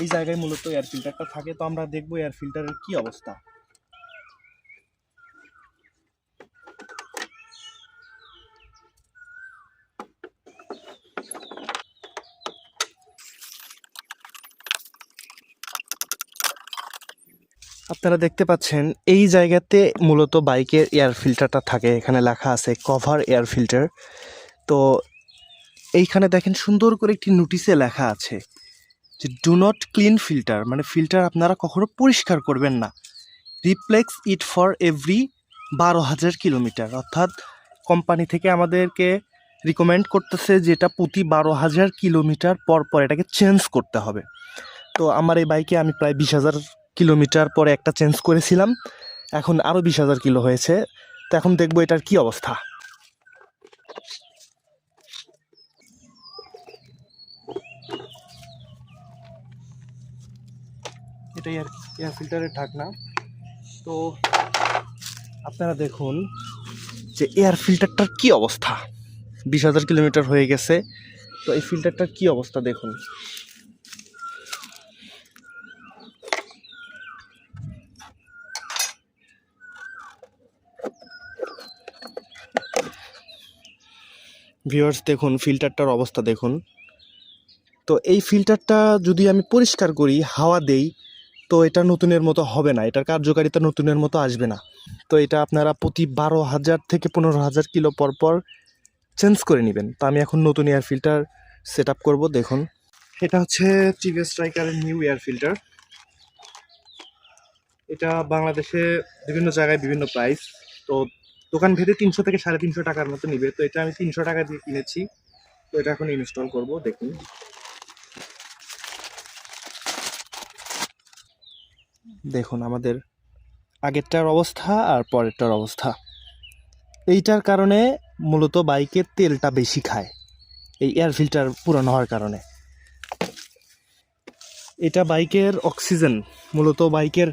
এই জায়গায় মূলত এয়ার ফিল্টারটা থাকে, তো আমরা দেখব এয়ার ফিল্টারের কি অবস্থা। আপনারা দেখতে পাচ্ছেন, এই জায়গাতে মূলত বাইকের এয়ার ফিল্টারটা থাকে। এখানে লেখা আছে কভার এয়ার ফিল্টার তো এইখানে দেখেন সুন্দর করে একটি নোটিশে লেখা আছে যে ডু নট ক্লিন ফিল্টার মানে ফিল্টার আপনারা কখনো পরিষ্কার করবেন না। রিপ্লেক্স ইট ফর এভরি বারো হাজার কিলোমিটার। অর্থাৎ কোম্পানি থেকে আমাদেরকে রিকমেন্ড করতেছে যেটা প্রতি বারো হাজার কিলোমিটার পর পর এটাকে চেঞ্জ করতে হবে। তো আমার এই বাইকে আমি প্রায় বিশ হাজার কিলোমিটার পরে একটা চেঞ্জ করেছিলাম। এখন আরও বিশ হাজার কিলো হয়েছে। তো এখন দেখব এটার কি অবস্থা। এটাই আর এয়ার ফিল্টারের ঢাকনা। তো আপনারা দেখুন যে এয়ার ফিল্টারটার কি অবস্থা। বিশ হাজার কিলোমিটার হয়ে গেছে। তো এই ফিল্টারটার কি অবস্থা দেখুন। ভিউয়ার্স, দেখুন ফিল্টারটার অবস্থা দেখুন। তো এই ফিল্টারটা যদি আমি পরিষ্কার করি, হাওয়া দেই তো এটা নতুনের মতো হবে না, এটার কার্যকারিতা নতুনের মতো আসবে না। তো এটা আপনারা প্রতি বারো হাজার থেকে পনেরো হাজার কিলো পর পর চেঞ্জ করে নেবেন। তো আমি এখন নতুন এয়ার ফিল্টার সেট আপ করব, দেখুন। এটা হচ্ছে টিভিএস স্ট্রাইকারের নিউ এয়ার ফিল্টার এটা বাংলাদেশে বিভিন্ন জায়গায় বিভিন্ন প্রাইস তো দোকান ভেদে তিনশো থেকে সাড়ে তিনশো টাকার মতো নিবে। তো এটা আমি তিনশো টাকা দিয়ে কিনেছি। তো এটা এখন ইনস্টল করব, দেখুন। দেখুন, আমাদের আগেরটার অবস্থা আর পরেরটার অবস্থা। এইটার কারণে মূলত বাইকের তেলটা বেশি খায়। এই এয়ার ফিল্টার পুরানো হওয়ার কারণে। এটা বাইকের অক্সিজেন মূলত বাইকের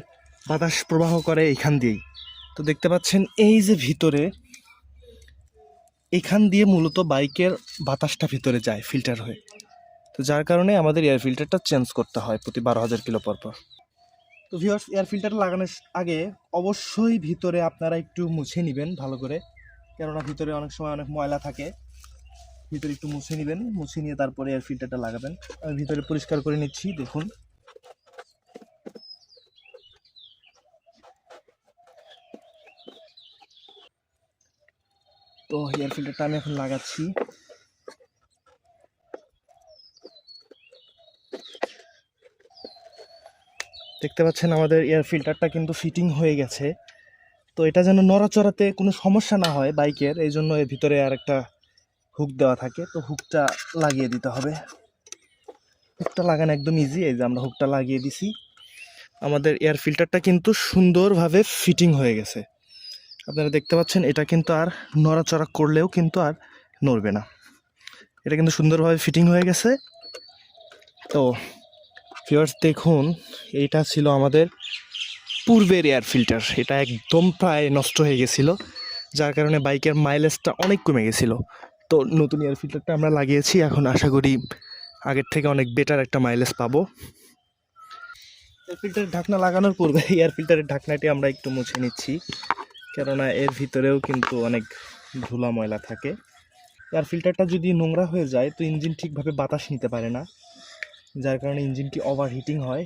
বাতাস প্রবাহ করে এখান দিয়েই। তো দেখতে পাচ্ছেন, এই যে ভিতরে, এখান দিয়ে মূলত বাইকের বাতাসটা ভিতরে যায় ফিল্টার হয়ে। তো যার কারণে আমাদের এয়ার ফিল্টারটা চেঞ্জ করতে হয় প্রতি বারো হাজার কিলো পর পর। তো ভিউয়ার্স এয়ার ফিল্টার লাগানোর আগে অবশ্যই ভিতরে আপনারা একটু মুছে নেবেন ভালো করে। কেননা ভিতরে অনেক সময় অনেক ময়লা থাকে। ভিতরে একটু মুছে নেবেন, মুছে নিয়ে তারপরে এয়ার ফিল্টারটা লাগাবেন। আমি ভিতরে পরিষ্কার করে নিচ্ছি, দেখুন। তো এয়ার ফিল্টারটা আমি এখন লাগাচ্ছি। দেখতে পাচ্ছেন আমাদের এয়ার ফিল্টারটা কিন্তু ফিটিং হয়ে গেছে। তো এটা যেন নড়াচড়াতে কোনো সমস্যা না হয় বাইকের, এই জন্য এর ভিতরে আর একটা হুক দেওয়া থাকে। তো হুকটা লাগিয়ে দিতে হবে। হুকটা লাগানো একদম ইজি এই যে আমরা হুকটা লাগিয়ে দিছি। আমাদের এয়ার ফিল্টারটা কিন্তু সুন্দরভাবে ফিটিং হয়ে গেছে। আপনারা দেখতে পাচ্ছেন, এটা কিন্তু আর নড়াচড়া করলেও কিন্তু আর নড়বে না। এটা কিন্তু সুন্দরভাবে ফিটিং হয়ে গেছে। তো ভিউয়ার্স দেখুন, এইটা ছিল আমাদের পূর্বের এয়ার ফিল্টার এটা একদম প্রায় নষ্ট হয়ে গেছিল, যার কারণে বাইকের মাইলেজটা অনেক কমে গেছিল। তো নতুন এয়ার ফিল্টারটা আমরা লাগিয়েছি, এখন আশা করি আগের থেকে অনেক বেটার একটা মাইলেজ পাবো। এয়ার ফিল্টারের ঢাকনা লাগানোর পূর্বে এয়ার ফিল্টারের ঢাকনাটি আমরা একটু মুছে নিচ্ছি, কেননা এর ভিতরেও কিন্তু অনেক ধুলা ময়লা থাকে। এয়ার ফিল্টারটা যদি নোংরা হয়ে যায়, তো ইঞ্জিন ঠিকভাবে বাতাস নিতে পারে না। যার কারণে ইঞ্জিনটি ওভার হিটিং হয়।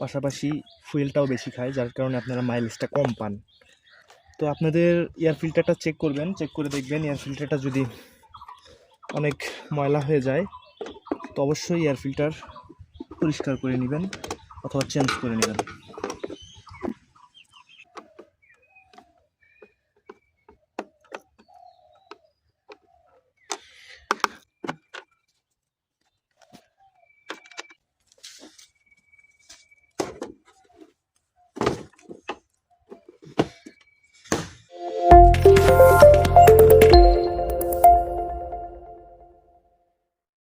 পাশাপাশি ফুয়েলটাও বেশি খায়, যার কারণে আপনারা মাইলেজটা কম পান। তো আপনাদের এয়ার ফিল্টারটা চেক করবেন চেক করে দেখবেন এয়ার ফিল্টারটা যদি অনেক ময়লা হয়ে যায়, তো অবশ্যই এয়ার ফিল্টার পরিষ্কার করে নেবেন অথবা চেঞ্জ করে নেবেন।